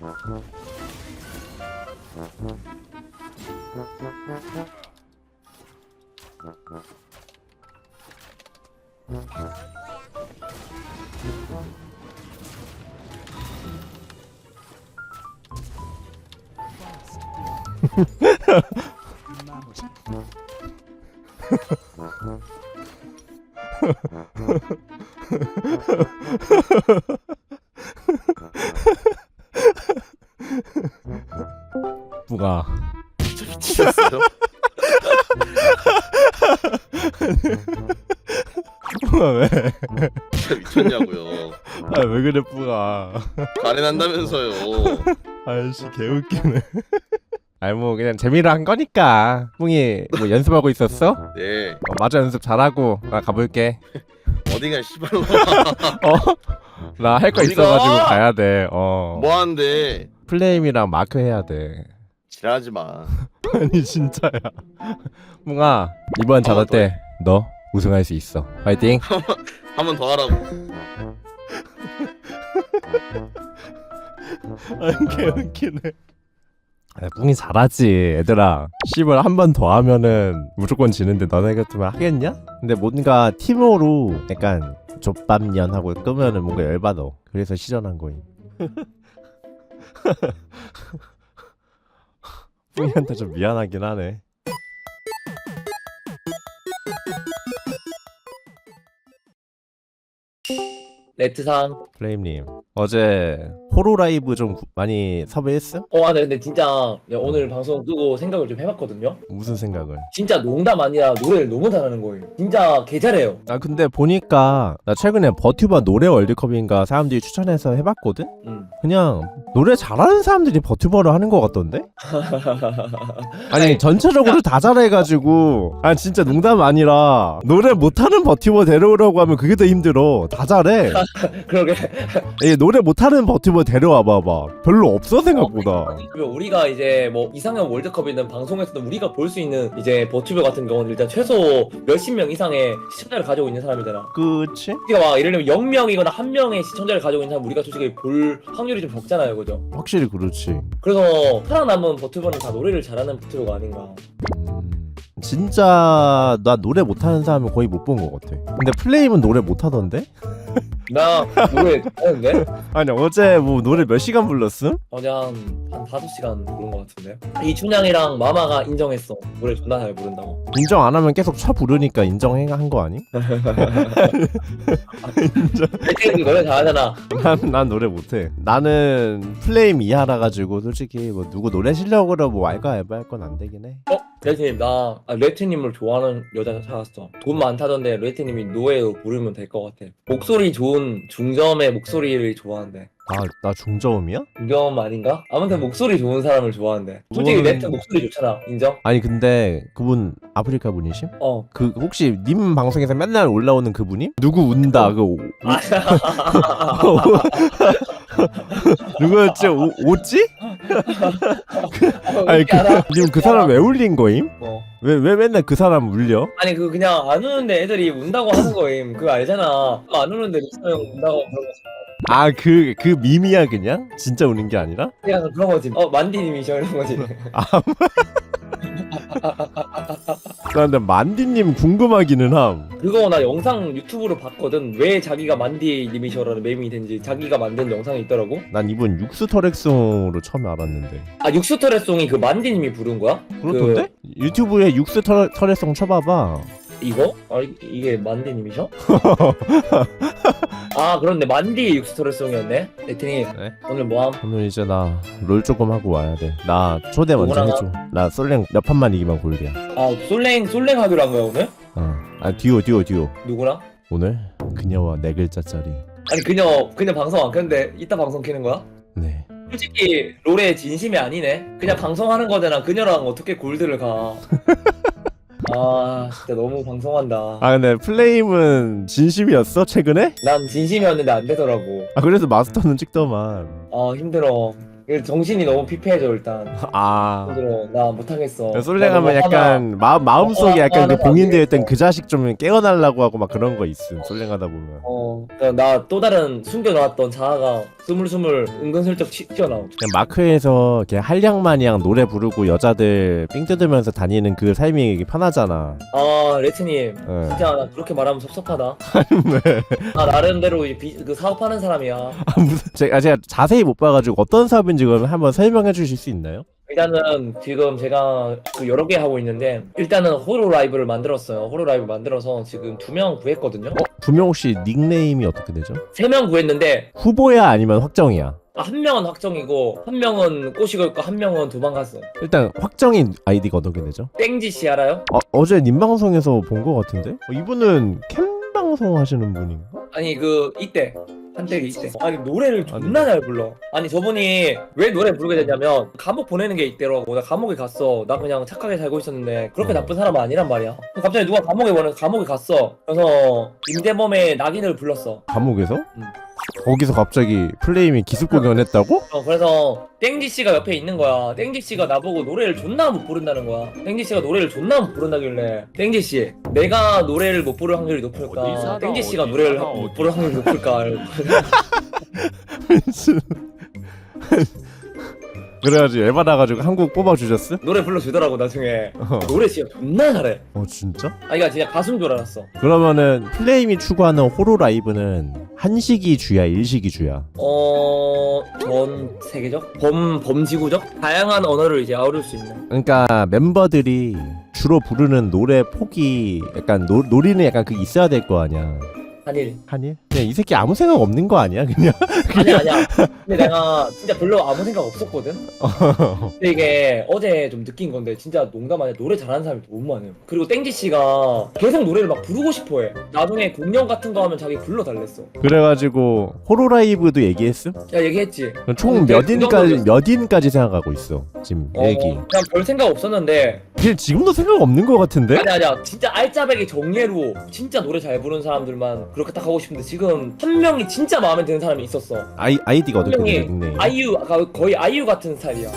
Ha ha ha. 진짜 미치셨어요? 뿌가 왜? 미쳤냐고요. 아 왜 그래 뿌가 가련한다면서요. 아이씨 개웃기네 아이 뭐 그냥 재미로 한 거니까 뿡이 뭐 연습하고 있었어? 네. 어, 마저 연습 잘하고 나 가볼게 어디가 씨발로 어? 나 할 거 어디가? 있어가지고 가야 돼 어 뭐 하는데? 플레임이랑 마크 해야 돼 지랄하지 마. 아니 진짜야. 뿡아 이번 작업 때너 우승할 수 있어. 파이팅. 한 번 더 하라고. 아 개웃기네. 아, 뿡이 잘하지 얘들아. 씹을 한번 더 하면은 무조건 지는데 너네 같으면 하겠냐? 근데 뭔가 팀으로 약간 족밥년 하고 끄면은 뭔가 열받아. 그래서 시전한 거임 뿡이한테 좀 미안하긴 하네 레트상. 플레임님 어제 호로 라이브 좀 구- 많이 섭외했음? 어, 아, 네, 근데 진짜 야, 오늘 방송 끄고 생각을 좀 해봤거든요. 무슨 생각을? 진짜 농담 아니라 노래를 너무 잘하는 거예요. 진짜 개 잘해요. 아 근데 보니까 나 최근에 버튜버 노래 월드컵인가 사람들이 추천해서 해봤거든? 음. 그냥 노래 잘하는 사람들이 버튜버를 하는 것 같던데? 아니 전체적으로 다 잘해가지고 아 진짜 농담 아니라 노래 못하는 버튜버 데려오라고 하면 그게 더 힘들어 다 잘해 그러게. 이 노래 못하는 버튜버 데려와 봐봐 별로 없어 생각보다 그리고 우리가 이제 뭐 이상형 월드컵이든 방송에서도 우리가 볼 수 있는 이제 버튜버 같은 경우는 일단 최소 몇십 명 이상의 시청자를 가지고 있는 사람이잖아. 그치? 우리가 막 예를 들면 0명이거나 한 명의 시청자를 가지고 있는 사람 우리가 솔직히 볼 확률이 좀 적잖아요, 그죠? 확실히 그렇지 그래서 살아남은 버튜버는 다 노래를 잘하는 버튜버가 아닌가. 음, 진짜 나 노래 못하는 사람은 거의 못 본 것 같아 근데 플레임은 노래 못하던데? 나 노래 잘하는데? 아니 어제 뭐 노래 몇 시간 불렀음? 어제 한, 한 5시간 부른 것 같은데? 이춘향이랑 마마가 인정했어. 노래 존나 잘 부른다고. 인정 안 하면 계속 쳐 부르니까 인정한 거 아니? 알테는 노래 잘하잖아. 난, 난 노래 못해. 나는 플레임 이하라 가지고 솔직히 뭐 누구 노래 실력으로 뭐 알까 알바 할건 안 되긴 해. 어? 레트님, 나 아, 레트님을 좋아하는 여자 찾았어. 돈 많다던데 레트님이 노예로 부르면 될 것 같아. 목소리 좋은 중저음의 목소리를 좋아한대. 아, 나 중저음이야? 중저음 아닌가? 아무튼 목소리 좋은 사람을 좋아한대. 솔직히 그거는- 레트 목소리 좋잖아. 인정? 아니 근데 그분 아프리카 분이심? 어. 그 혹시 님 방송에서 맨날 올라오는 그분이? 누구 운다 그 오, 아, 누구였지? 오, 오찌? 아니 그, 알아? 님그 사람 왜 울린 거임? 어. 왜왜 맨날 그 사람 울려? 아니 그 그냥 안 우는데 애들이 운다고 하는 거임. 그거 알잖아. 안 우는데 리스터 형 운다고 그런 거지. 아그 그 밈이야 그냥? 진짜 우는 게 아니라? 그냥 그런 거지. 어 만디님이셔 이런 거지. 나 근데 만디님 궁금하기는 함. 그거 나 영상 유튜브로 봤거든. 왜 자기가 만디님이셔라는 멤이 된지 자기가 만든 영상이 있더라고. 난 이번 육수 터렉송으로 처음 알았는데. 아 육수터레송이 그 만디님이 부른 거야? 그렇던데? 유튜브에 육수 터, 터렉송 쳐봐봐. 이거? 아 이- 이게 만디님이셔? 아 그런데 만디 육수터레송이었네. 레트님 네? 오늘 뭐함? 오늘 이제 나 롤 조금 하고 와야 돼. 나 초대 먼저 누구랑 해줘. 나 솔랭 몇 판만 이기면 골드야. 아 솔랭 솔랭 하기로 한 거야 오늘? 어. 아 듀오 듀오 듀오. 누구랑? 오늘 그녀와 네 글자짜리. 아니 그녀 그녀 방송 안 켰는데 이따 방송 켜는 거야? 네. 솔직히 롤에 진심이 아니네. 그냥 방송하는 거잖아. 그녀랑 어떻게 골드를 가? 아 진짜 너무 방송한다. 아 근데 플레임은 진심이었어 최근에? 난 진심이었는데 안 되더라고. 아 그래서 마스터는 찍더만. 아 힘들어. 정신이 너무 피폐해져 일단. 아 힘들어. 나 못하겠어. 솔랭하면 나 너무 약간 마음 마음속에 어, 약간 그 어, 봉인되어 있던 어. 그 자식 좀 깨어나려고 하고 막 그런 거 있음 솔랭하다 보면 어, 나 또 다른 숨겨놨던 자아가 스물스물 은근슬쩍 튀- 튀어나오죠. 그냥 마크에서 그냥 한량마냥 노래 부르고 여자들 삥 뜯으면서 다니는 그 삶이 편하잖아 아, 레트님. 예. 진짜 나 그렇게 말하면 섭섭하다. 왜? 나 나름대로 이제 비- 그 사업하는 사람이야. 아, 무슨 제가, 제가 자세히 못 봐가지고 어떤 사업인지 그러면 한번 설명해 주실 수 있나요? 일단은 지금 제가 그 여러 개 하고 있는데 일단은 호로 라이브를 만들었어요. 호로 라이브 만들어서 지금 두 명 구했거든요. 어? 두명 혹시 닉네임이 어떻게 되죠? 세 명 구했는데 후보야 후보야 아니면 확정이야? 아, 한 명은 확정이고 한 명은 꼬시고 있고 한 명은 도망갔어. 일단 확정인 아이디가 어떻게 되죠? 땡지 씨 알아요? 어, 어제 님 방송에서 본 것 같은데? 어, 이분은 캠 방송 하시는 분인가? 아니 그 이때 한때기 이때. 아니 노래를 존나 잘 불러. 아니 저분이 왜 노래 부르게 됐냐면 감옥 보내는 게 이때라고 나 감옥에 갔어. 나 그냥 착하게 살고 있었는데 그렇게 어. 나쁜 사람은 아니란 말이야. 갑자기 누가 감옥에 보내 감옥에 갔어. 그래서 임대범의 낙인을 불렀어. 감옥에서? 음. 거기서 갑자기 플레임이 기습 공연했다고? 어, 그래서 땡지 씨가 옆에 있는 거야 땡지 씨가 나보고 노래를 존나 못 부른다는 거야 땡지 씨가 노래를 존나 못 부른다길래 땡지 씨 내가 노래를 못 부를 확률이 어디 높을까 살아, 땡지 씨가 어디 노래를 살아, 못 부를 확률이 높을까 그래가지고 열받아가지고 한국 뽑아주셨어? 노래 불러주더라고 나중에 어. 노래 진짜 존나 잘해 어 진짜? 아니 그니까 진짜 가수인 줄 알았어 그러면은 플레임이 추구하는 호로 라이브는 한식이 주야 일식이 주야? 어... 전 세계적? 범... 범지구적? 다양한 언어를 이제 아우를 수 있는 그러니까 멤버들이 주로 부르는 노래 폭이 약간 노, 노리는 약간 그 있어야 될 거 아니야 한일 한일? 그냥 이 새끼 아무 생각 없는 거 아니야 그냥? 아니야 아니야. 근데 내가 진짜 별로 아무 생각 없었거든? 근데 이게 어제 좀 느낀 건데 진짜 농담 아니야. 노래 잘하는 사람이 너무 많아요. 그리고 땡지 씨가 계속 노래를 막 부르고 싶어해. 나중에 공연 같은 거 하면 자기 불러 달랬어. 그래가지고 호로 라이브도 얘기했음? 야 얘기했지. 총 근데 몇그 인까지. 몇 인까지 생각하고 있어 지금 어, 얘기? 그냥 별 생각 없었는데 그냥 지금도 생각 없는 거 같은데? 아니 아니야 진짜 알짜배기 정예로 진짜 노래 잘 부르는 사람들만 그렇게 딱 하고 싶은데 지금 한 명이 진짜 마음에 드는 사람이 있었어 아이, 아이디가 어떻게 닉네임? 아이유 아까 거의 아이유 같은 스타일이야